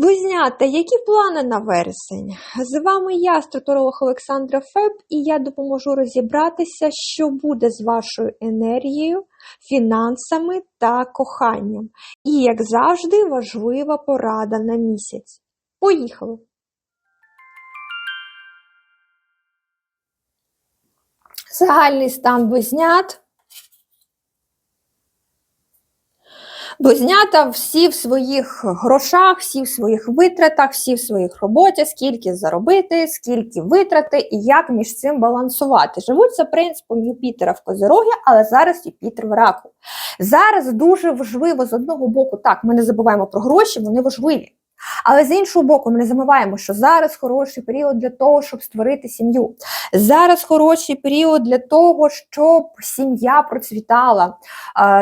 Близнята, які плани на вересень? З вами я, астротуролог Олександра Феб, і я допоможу розібратися, що буде з вашою енергією, фінансами та коханням. І, як завжди, важлива порада на місяць. Поїхали! Загальний стан близнят. Близнята всі в своїх грошах, всі в своїх витратах, всі в своїх роботі, скільки заробити, скільки витрати і як між цим балансувати. Живуть за принципом Юпітера в Козирогі, але зараз Юпітер в раку. Зараз дуже важливо з одного боку, так, ми не забуваємо про гроші, вони важливі. Але з іншого боку, ми не забуваємо, що зараз хороший період для того, щоб створити сім'ю. Зараз хороший період для того, щоб сім'я процвітала,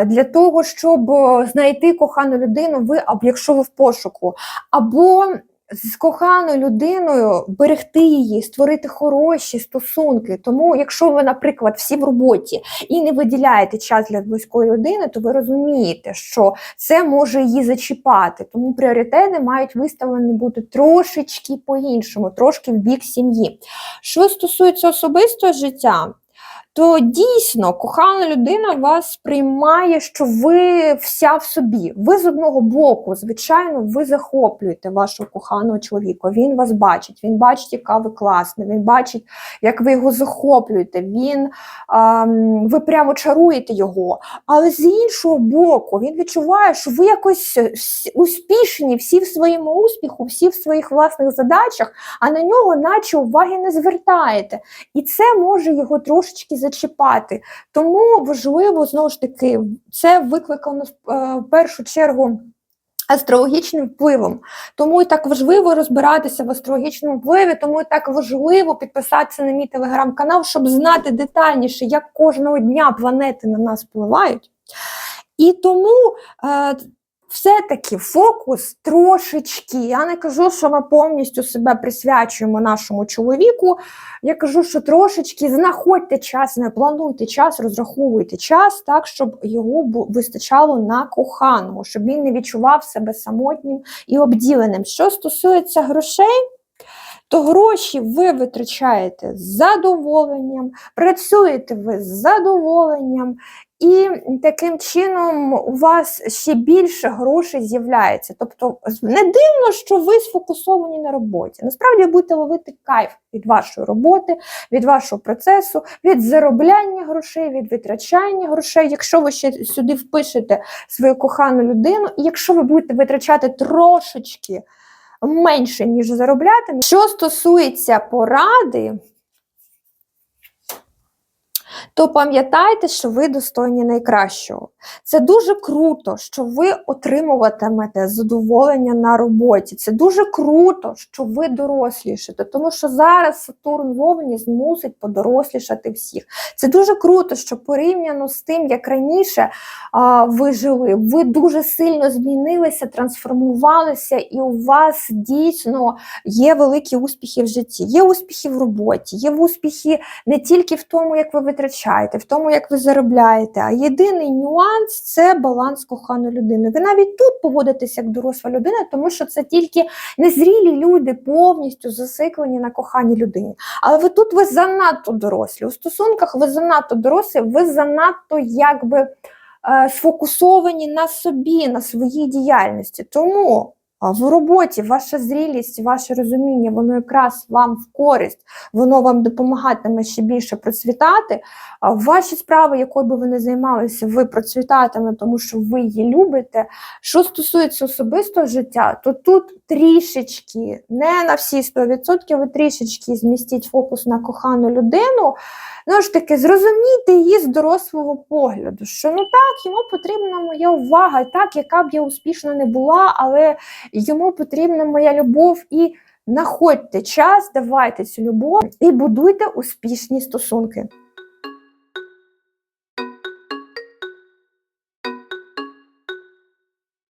для того, щоб е, знайти кохану людину, ви, якщо ви в пошуку, або з коханою людиною берегти її, створити хороші стосунки. Тому, якщо ви, наприклад, всі в роботі і не виділяєте час для близької людини, то ви розумієте, що це може її зачіпати. Тому пріоритети мають виставлені бути трошечки по-іншому, трошки в бік сім'ї. Що стосується особистого життя, то дійсно кохана людина вас сприймає, що ви вся в собі. Ви з одного боку, звичайно, ви захоплюєте вашого коханого чоловіка. Він вас бачить, він бачить, яка ви класна, він бачить, як ви його захоплюєте. Він ем, ви прямо чаруєте його. Але з іншого боку, він відчуває, що ви якось е, успішні, всі в своєму успіху, всі в своїх власних задачах, а на нього, наче уваги не звертаєте. І це може його трошечки зачіпати. Тому важливо знову ж таки, це викликано е, в першу чергу. Астрологічним впливом, тому і так важливо розбиратися в астрологічному впливі, тому і так важливо підписатися на мій телеграм-канал, щоб знати детальніше, як кожного дня планети на нас впливають. І тому е, все-таки фокус трошечки. Я не кажу, що ми повністю себе присвячуємо нашому чоловіку. Я кажу, що трошечки знаходьте час, не плануйте час, розраховуйте час так, щоб його вистачало на коханого, щоб він не відчував себе самотнім і обділеним. Що стосується грошей, то гроші ви витрачаєте з задоволенням, працюєте ви з задоволенням, і таким чином у вас ще більше грошей з'являється. Тобто не дивно, що ви сфокусовані на роботі. Насправді ви будете ловити кайф від вашої роботи, від вашого процесу, від заробляння грошей, від витрачання грошей. Якщо ви ще сюди впишете свою кохану людину, і якщо ви будете витрачати трошечки менше, ніж заробляти. Що стосується поради, то пам'ятайте, що ви достойні найкращого. Це дуже круто, що ви отримуватимете задоволення на роботі. Це дуже круто, що ви дорослішите, тому що зараз Сатурн в Овні змусить подорослішати всіх. Це дуже круто, що порівняно з тим, як раніше а, ви жили, ви дуже сильно змінилися, трансформувалися, і у вас дійсно є великі успіхи в житті. Є успіхи в роботі, є успіхи не тільки в тому, як ви витрачаєте, в тому, як ви заробляєте. А єдиний нюанс це баланс коханої людини. Ви навіть тут поводитесь як доросла людина, тому що це тільки незрілі люди повністю засиклені на коханій людині. Але ви тут ви занадто дорослі. У стосунках ви занадто дорослі, ви занадто якби е, сфокусовані на собі, на своїй діяльності. Тому в роботі ваша зрілість, ваше розуміння, воно якраз вам в користь, воно вам допомагатиме ще більше процвітати. Ваші справи, якою би ви не займалися, ви процвітатиме, тому що ви її любите. Що стосується особистого життя, то тут трішечки, не на всі 100%, ви трішечки змістіть фокус на кохану людину. Ну ж таки, зрозумійте її з дорослого погляду, що ну так, йому потрібна моя увага, так, яка б я успішна не була, але йому потрібна моя любов і знаходьте час, давайте цю любов і будуйте успішні стосунки.